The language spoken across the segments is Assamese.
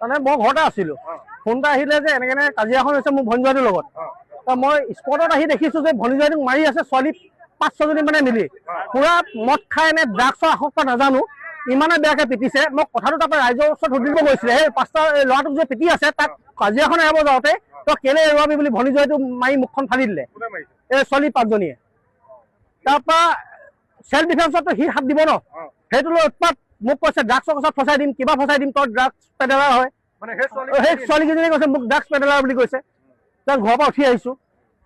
তাৰমানে মই ঘৰতে আছিলো। ফোন এটা আহিলে যে এনেকে এনেকে কাজিয়াখন হৈছে মোৰ ভনীজোৱাটোৰ লগত। মই স্পটত আহি দেখিছো যে ভনীজোৱাটোক মাৰি আছে ছোৱালী পাঁচ ছজনী মানে মিলি। পুৰা মদ খাই এনে ড্ৰাগছৰ আসক্ত নাজানো ইমানে বেয়াকে পিটিছে। মই কথাটো তাৰপৰা ৰাইজৰ ওচৰত সুধিব গৈছিলে। সেই পাঁচটা ল'ৰাটোক যে পিটি আছে তাক কাজিয়াখন এৰাব যাওঁতে তই কেলে এৰুৱাবি বুলি ভনীজোৱাইটো মাৰি মুখখন ফালি দিলে? এই ছোৱালী পাঁচজনীয়ে। তাৰপৰা চেল্ফ ডিফেন্সতো সি হাত দিব ন? সেইটো লৈ উৎপাত মোক কৈছে ড্ৰাগছৰ কথাত ফচাই দিম কিবা ফচাই দিম তই ড্ৰাগছ পেডেলাৰ হয়। মানে সেই ছোৱালী সেই ছোৱালীকেইজনীয়ে কৈছে মোক ড্ৰাগছ পেডেলাৰ বুলি কৈছে। তাৰ ঘৰৰ পৰা উঠি আহিছো।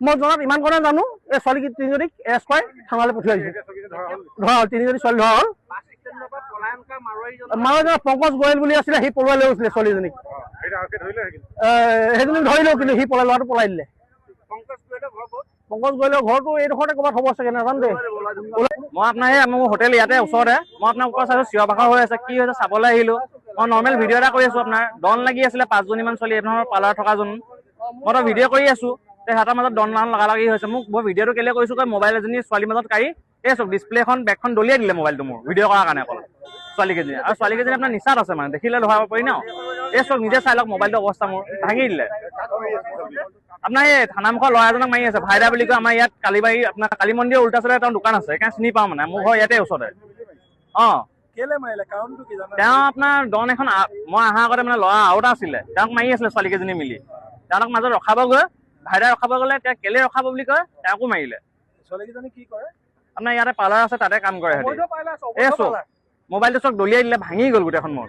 মই জনাত ইমান কথা জানো এই ছোৱালী তিনিজনীক এৰেষ্ট কৰাই থানালৈ পঠিয়াই দিছো এতিয়া চকীতে ধৰা হ'ল। ধৰা তিনিজনী ছোৱালী ধৰা হ'ল। মানুহজন পংকজ গোৱেল বুলি আছিলে সি পলুৱাই লৈ গৈছিলে ছোৱালীজনীক। সেইজনীক ধৰিলেও কিন্তু সি পলাই ল'ৰাটো পলাই দিলে। পংকজ গোৱেলৰ ঘৰটো এইডোখৰতে ক'ৰবাত হ'ব চাগে নাজানো দেই। মই আপোনাৰ সেই মোৰ হোটেল ইয়াতে ওচৰতে। মই আপোনাৰ ওপৰত চাইছো চিঞৰ বাখৰ হৈ আছে। কি হৈছে চাবলৈ আহিলো। মই নৰ্মেল ভিডিঅ' এটা কৰি আছো আপোনাৰ। ডন লাগি আছিলে পাঁচজনীমান ছোৱালী এইধৰণৰ পাৰ্লাৰ থকাজন। মই তো ভিডিঅ' কৰি আছো। সিহঁতৰ মাজত ডন লান লগা লাগি হৈছে। মোক মই ভিডিঅ'টো কেলে কৰিছো কয় মোবাইল এজনী ছোৱালীৰ মাজত কাঢ়ি এই চব ডিছপ্লেখন বেগখন দলিয়াই দিলে মোবাইলটো মোৰ ভিডিঅ' কৰাৰ কাৰণে অকল। ছোৱালীকেইজনী আৰু ছোৱালীকেইজনী আপোনাৰ নিচাত আছে মানে দেখিলে ধৰাব পাৰি ন? এই চব নিজে চাই লওক মোবাইলটো অৱস্থা মোৰ ভাঙি দিলে। আপোনাৰ এই থানামুখৰ ল'ৰা এজনক মাৰি আছে। ভাইদা বুলি কয়। আমাৰ ইয়াত কালিবাৰী আপোনাৰ কালী মন্দিৰৰ উল্টা চাইডে তেওঁৰ দোকান আছে। সেইকাৰণে চিনি পাওঁ মানে। মোৰ ঘৰ ইয়াতে ওচৰতে। অঁ। তেওঁ আপোনাৰ ডন এখন মই অহাৰ আগতে মানে ল'ৰা আৰু এটা আছিলে। তেওঁক মাৰি আছিলে ছোৱালীকেইজনী মিলি। তেওঁলোক মাজত ৰখাব গৈ ভাইদাই ৰখাব গ'লে তেওঁ কেলে ৰখাব বুলি কয় তেওঁকো মাৰিলে। ছোৱালীকেইজনী কি কৰে? আপোনাৰ ইয়াতে পাৰ্লাৰ আছে তাতে কাম কৰে সিহঁতি। এই চব। মোবাইলটো চব দলিয়াই দিলে ভাঙি গ'ল গোটেইখন মোৰ।